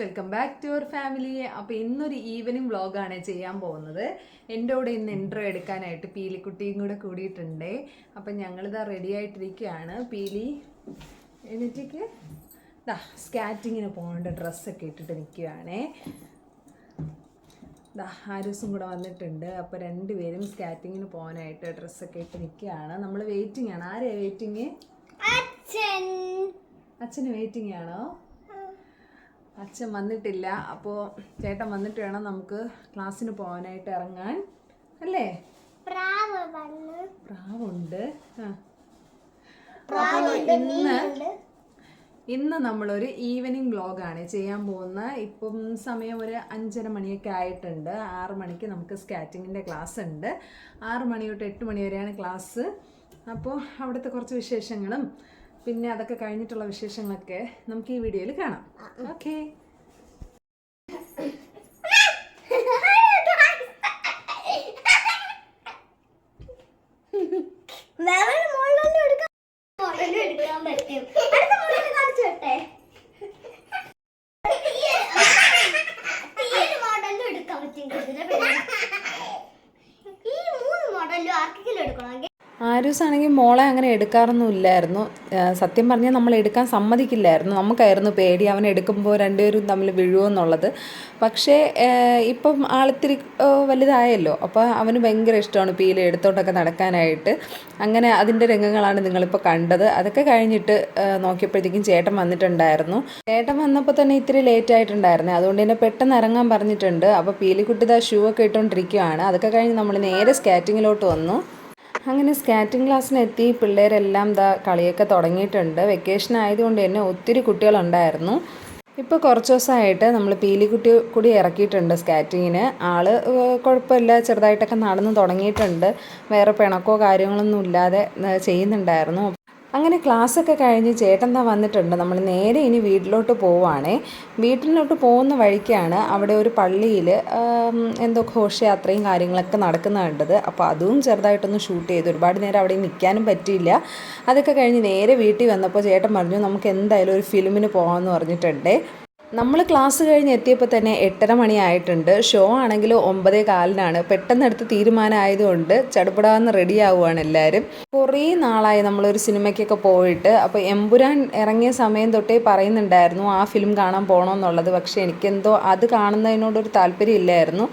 Welcome back to your family അപ്പോൾ ഇന്നൊരു evening വ്ളോഗാണ് ചെയ്യാൻ പോകുന്നത്. എന്റെ കൂടെ ഇന്ന് ഇൻട്രോ എടുക്കാനായിട്ട് പീലിക്കുട്ടിയും കൂടെ കൂടിയിട്ടുണ്ട്. അപ്പം ഞങ്ങളിതാ റെഡി ആയിട്ടിരിക്കുകയാണ്. പീലി എന്നിട്ടേക്ക് ദാ സ്കാറ്റിങ്ങിന് പോകേണ്ട ഡ്രസ്സൊക്കെ ഇട്ടിട്ട് നിൽക്കുകയാണേ. ദാ ഹാരിസും കൂടെ വന്നിട്ടുണ്ട്. അപ്പോൾ രണ്ടുപേരും സ്കാറ്റിങ്ങിന് പോകാനായിട്ട് ഡ്രസ്സൊക്കെ ഇട്ട് നിൽക്കുകയാണ്. നമ്മൾ വെയിറ്റിംഗ് ആണ്. ആരെയാ വെയിറ്റിംഗ് അച്ഛൻ. അച്ഛന് വെയിറ്റിംഗ് ആണോ? അച്ഛൻ വന്നിട്ടില്ല. അപ്പോൾ ചേട്ടൻ വന്നിട്ട് വേണം നമുക്ക് ക്ലാസ്സിന് പോകാനായിട്ട് ഇറങ്ങാൻ. അല്ലേ? പ്രാവുണ്ട്. ഇന്ന് ഇന്ന് നമ്മളൊരു ഈവനിങ് ബ്ലോഗാണ് ചെയ്യാൻ പോകുന്ന ഇപ്പം സമയം ഒരു അഞ്ചര മണിയൊക്കെ ആയിട്ടുണ്ട്. ആറ് മണിക്ക് നമുക്ക് സ്കാറ്റിങ്ങിന്റെ ക്ലാസ് ഉണ്ട്. ആറ് മണി തൊട്ട് എട്ട് മണി വരെയാണ് ക്ലാസ് അപ്പോൾ അവിടുത്തെ കുറച്ച് വിശേഷങ്ങളും പിന്നെ അതൊക്കെ കഴിഞ്ഞിട്ടുള്ള വിശേഷങ്ങളൊക്കെ നമുക്ക് ഈ വീഡിയോയിൽ കാണാം. ഓക്കെ ഈ മൂന്ന് മോഡലും ആർക്കെങ്കിലും എടുക്കണമെങ്കിൽ ആരൂസ് ആണെങ്കിൽ മോളെ അങ്ങനെ എടുക്കാറൊന്നും ഇല്ലായിരുന്നു സത്യം പറഞ്ഞാൽ നമ്മൾ എടുക്കാൻ സമ്മതിക്കില്ലായിരുന്നു. നമുക്കായിരുന്നു പേടി അവനെ എടുക്കുമ്പോൾ രണ്ടുപേരും തമ്മിൽ വീഴുമെന്നുള്ളത് പക്ഷേ ഇപ്പം ആളിത്തിരി വലുതായല്ലോ. അപ്പോൾ അവന് ഭയങ്കര ഇഷ്ടമാണ് പീല എടുത്തോട്ടൊക്കെ നടക്കാനായിട്ട്. അങ്ങനെ അതിന്റെ രംഗങ്ങളാണ് നിങ്ങളിപ്പോൾ കണ്ടത്. അതൊക്കെ കഴിഞ്ഞിട്ട് നോക്കിയപ്പോഴത്തേക്കും ചേട്ടൻ വന്നിട്ടുണ്ടായിരുന്നു. ചേട്ടൻ വന്നപ്പോൾ തന്നെ ഇത്തിരി ലേറ്റ് ആയിട്ടുണ്ടായിരുന്നു. അതുകൊണ്ട് തന്നെ പെട്ടെന്ന് ഇറങ്ങാൻ പറഞ്ഞിട്ടുണ്ട്. അപ്പോൾ പീലിക്കുട്ടി ദാ ഷൂ ഒക്കെ ഇട്ടുകൊണ്ടിരിക്കുകയാണ് അതൊക്കെ കഴിഞ്ഞ് നമ്മൾ നേരെ സ്കാറ്റിങ്ങിലോട്ട് വന്നു. അങ്ങനെ സ്കാറ്റിംഗ് ക്ലാസ്സിനെത്തി പിള്ളേരെല്ലാം ദാ കളിയൊക്കെ തുടങ്ങിയിട്ടുണ്ട്. വെക്കേഷൻ ആയതുകൊണ്ട് തന്നെ ഒത്തിരി കുട്ടികളുണ്ടായിരുന്നു. ഇപ്പോൾ കുറച്ച് ദിവസമായിട്ട് നമ്മൾ പീലിക്കുട്ടി കൂടി ഇറക്കിയിട്ടുണ്ട് സ്കാറ്റിങ്ങിന്. ഏഹ്, കുഴപ്പമില്ല. ചെറുതായിട്ടൊക്കെ നടന്ന് തുടങ്ങിയിട്ടുണ്ട്. വേറെ പിണക്കോ കാര്യങ്ങളൊന്നും ഇല്ലാതെ ചെയ്യുന്നുണ്ടായിരുന്നു. അങ്ങനെ ക്ലാസ്സൊക്കെ കഴിഞ്ഞ് ചേട്ടൻ താ വന്നിട്ടുണ്ട്? നമ്മൾ നേരെ ഇനി വീട്ടിലോട്ട് പോവുകയാണേ വീട്ടിലോട്ട് പോകുന്ന വഴിക്കാണ് അവിടെ ഒരു പള്ളിയിൽ എന്തോ ഘോഷയാത്രയും കാര്യങ്ങളൊക്കെ നടക്കുന്ന കണ്ടത്. അപ്പോൾ അതും ചെറുതായിട്ടൊന്ന് ഷൂട്ട് ചെയ്തു. ഒരുപാട് നേരം അവിടെ നിൽക്കാനും പറ്റിയില്ല. അതൊക്കെ കഴിഞ്ഞ് നേരെ വീട്ടിൽ വന്നപ്പോൾ ചേട്ടൻ പറഞ്ഞു നമുക്ക് എന്തായാലും ഒരു ഫിലിമിന് പോകാമെന്ന് പറഞ്ഞിട്ടുണ്ടേ. നമ്മൾ ക്ലാസ് കഴിഞ്ഞ് എത്തിയപ്പോൾ തന്നെ എട്ടര മണിയായിട്ടുണ്ട്. ഷോ ആണെങ്കിൽ ഒമ്പതേ കാലിനാണ്. പെട്ടെന്ന് എടുത്ത് തീരുമാനമായതുകൊണ്ട് ചടുപടാന്ന് റെഡി ആവുകയാണ് എല്ലാവരും കുറേ നാളായി നമ്മളൊരു സിനിമയ്ക്കൊക്കെ പോയിട്ട്. അപ്പോൾ എമ്പുരാൻ ഇറങ്ങിയ സമയം തൊട്ടേ പറയുന്നുണ്ടായിരുന്നു ആ ഫിലിം കാണാൻ പോകണമെന്നുള്ളത് പക്ഷേ എനിക്കെന്തോ അത് കാണുന്നതിനോടൊരു താല്പര്യം ഇല്ലായിരുന്നു.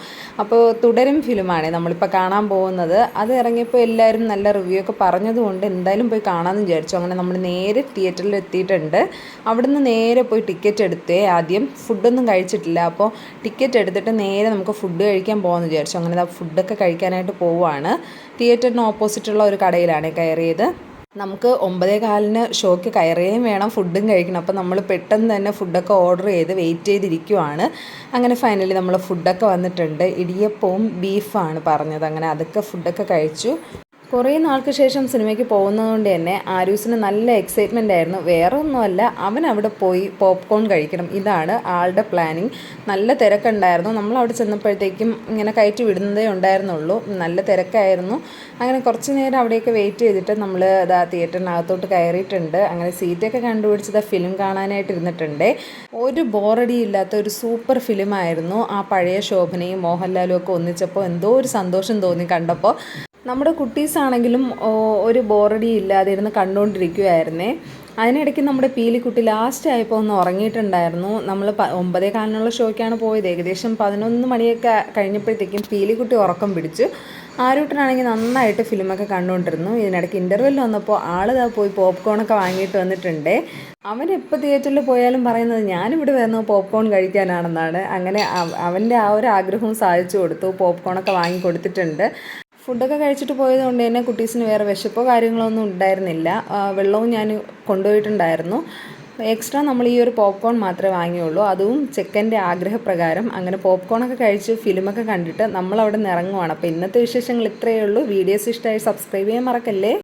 അപ്പോൾ തുടരും ഫിലിമാണ് നമ്മളിപ്പോൾ കാണാൻ പോകുന്നത്. അത് ഇറങ്ങിയപ്പോൾ എല്ലാവരും നല്ല റിവ്യൂ ഒക്കെ പറഞ്ഞതുകൊണ്ട് എന്തായാലും പോയി കാണാമെന്ന് വിചാരിച്ചു. അങ്ങനെ നമ്മൾ നേരെ തിയേറ്ററിൽ എത്തിയിട്ടുണ്ട്. അവിടുന്ന് നേരെ പോയി ടിക്കറ്റ് എടുത്തേ ആദ്യം ഫുഡൊന്നും കഴിച്ചിട്ടില്ല. അപ്പോൾ ടിക്കറ്റ് എടുത്തിട്ട് നേരെ നമുക്ക് ഫുഡ് കഴിക്കാൻ പോകാമെന്ന് വിചാരിച്ചു. അങ്ങനെ ഫുഡൊക്കെ കഴിക്കാനായിട്ട് പോവുകയാണ് തിയേറ്ററിന് ഓപ്പോസിറ്റുള്ള ഒരു കടയിലാണ് കയറിയത്. നമുക്ക് ഒമ്പതേ കാലിന് ഷോയ്ക്ക് കയറുകയും വേണം ഫുഡും കഴിക്കണം. അപ്പോൾ നമ്മൾ പെട്ടെന്ന് തന്നെ ഫുഡൊക്കെ ഓർഡർ ചെയ്ത് വെയിറ്റ് ചെയ്തിരിക്കുവാണ്. അങ്ങനെ ഫൈനലി നമ്മൾ ഫുഡൊക്കെ വന്നിട്ടുണ്ട്. ഇടിയപ്പവും ബീഫാണ് പറഞ്ഞത്. അങ്ങനെ അതൊക്കെ ഫുഡൊക്കെ കഴിച്ചു. കുറേ നാൾക്ക് ശേഷം സിനിമയ്ക്ക് പോകുന്നതുകൊണ്ട് തന്നെ ആരൂസിന് നല്ല എക്സൈറ്റ്മെന്റ് ആയിരുന്നു. വേറെ ഒന്നുമല്ല അവൻ അവിടെ പോയി പോപ്കോൺ കഴിക്കണം. ഇതാണ് ആളുടെ പ്ലാനിങ് നല്ല തിരക്കുണ്ടായിരുന്നു. നമ്മൾ അവിടെ ചെന്നപ്പോഴത്തേക്കും ഇങ്ങനെ കയറ്റി വിടുന്നതേ ഉണ്ടായിരുന്നുള്ളൂ. നല്ല തിരക്കായിരുന്നു. അങ്ങനെ കുറച്ച് നേരം അവിടെയൊക്കെ വെയിറ്റ് ചെയ്തിട്ട് നമ്മൾ ഇതാ തിയേറ്ററിനകത്തോട്ട് കയറിയിട്ടുണ്ട്. അങ്ങനെ സീറ്റൊക്കെ കണ്ടുപിടിച്ചത് ഫിലിം കാണാനായിട്ട് ഇരുന്നിട്ടുണ്ട്. ഒരു ബോറടി ഇല്ലാത്ത ഒരു സൂപ്പർ ഫിലിമായിരുന്നു ആ പഴയ ശോഭനയും മോഹൻലാലും ഒക്കെ ഒന്നിച്ചപ്പോൾ എന്തോ ഒരു സന്തോഷം തോന്നി കണ്ടപ്പോൾ നമ്മുടെ കുട്ടീസ് ആണെങ്കിലും ഒരു ബോറടി ഇല്ലാതെ ഇരുന്ന് കണ്ടുകൊണ്ടിരിക്കുകയായിരുന്നേ അതിനിടയ്ക്ക് നമ്മുടെ പീലിക്കുട്ടി ലാസ്റ്റ് ആയപ്പോൾ ഒന്ന് ഉറങ്ങിയിട്ടുണ്ടായിരുന്നു. നമ്മൾ പ ഒമ്പതേ കാലിനുള്ള ഷോയ്ക്കാണ് പോയത്. ഏകദേശം പതിനൊന്ന് മണിയൊക്കെ കഴിഞ്ഞപ്പോഴത്തേക്കും പീലിക്കുട്ടി ഉറക്കം പിടിച്ചു. ആരൂട്ടനാണെങ്കിൽ നന്നായിട്ട് ഫിലിമൊക്കെ കണ്ടുകൊണ്ടിരുന്നു ഇതിനിടയ്ക്ക് ഇന്റർവെൽ വന്നപ്പോൾ ആൾ ഇതാ പോയി പോപ്കോണൊക്കെ വാങ്ങിയിട്ട് വന്നിട്ടുണ്ട്. അവൻ എപ്പോൾ തിയേറ്ററിൽ പോയാലും പറയുന്നത് ഞാനിവിടെ വരുന്നത് പോപ്കോൺ കഴിക്കാനാണെന്നാണ്. അങ്ങനെ അവ- അവന്റെ ആ ഒരു ആഗ്രഹവും സാധിച്ചു കൊടുത്തു. പോപ്കോണൊക്കെ വാങ്ങി കൊടുത്തിട്ടുണ്ട്. ഫുഡൊക്കെ കഴിച്ചിട്ട് പോയത് കൊണ്ട് തന്നെ കുട്ടീസിന് വേറെ വിശപ്പോ കാര്യങ്ങളോ ഒന്നും ഉണ്ടായിരുന്നില്ല വെള്ളവും ഞാൻ കൊണ്ടുപോയിട്ടുണ്ടായിരുന്നു. എക്സ്ട്രാ നമ്മൾ ഈ ഒരു പോപ്കോൺ മാത്രമേ വാങ്ങിയുള്ളൂ. അതും ചെക്കന്റെ ആഗ്രഹപ്രകാരം അങ്ങനെ പോപ്കോണൊക്കെ കഴിച്ച് ഫിലിമൊക്കെ കണ്ടിട്ട് നമ്മൾ അവിടെ നിന്ന് ഇറങ്ങുവാണ് അപ്പോൾ ഇന്നത്തെ വിശേഷങ്ങൾ ഇത്രയേ ഉള്ളൂ. വീഡിയോസ് ഇഷ്ടമായി സബ്സ്ക്രൈബ് ചെയ്യാൻ മറക്കല്ലേ?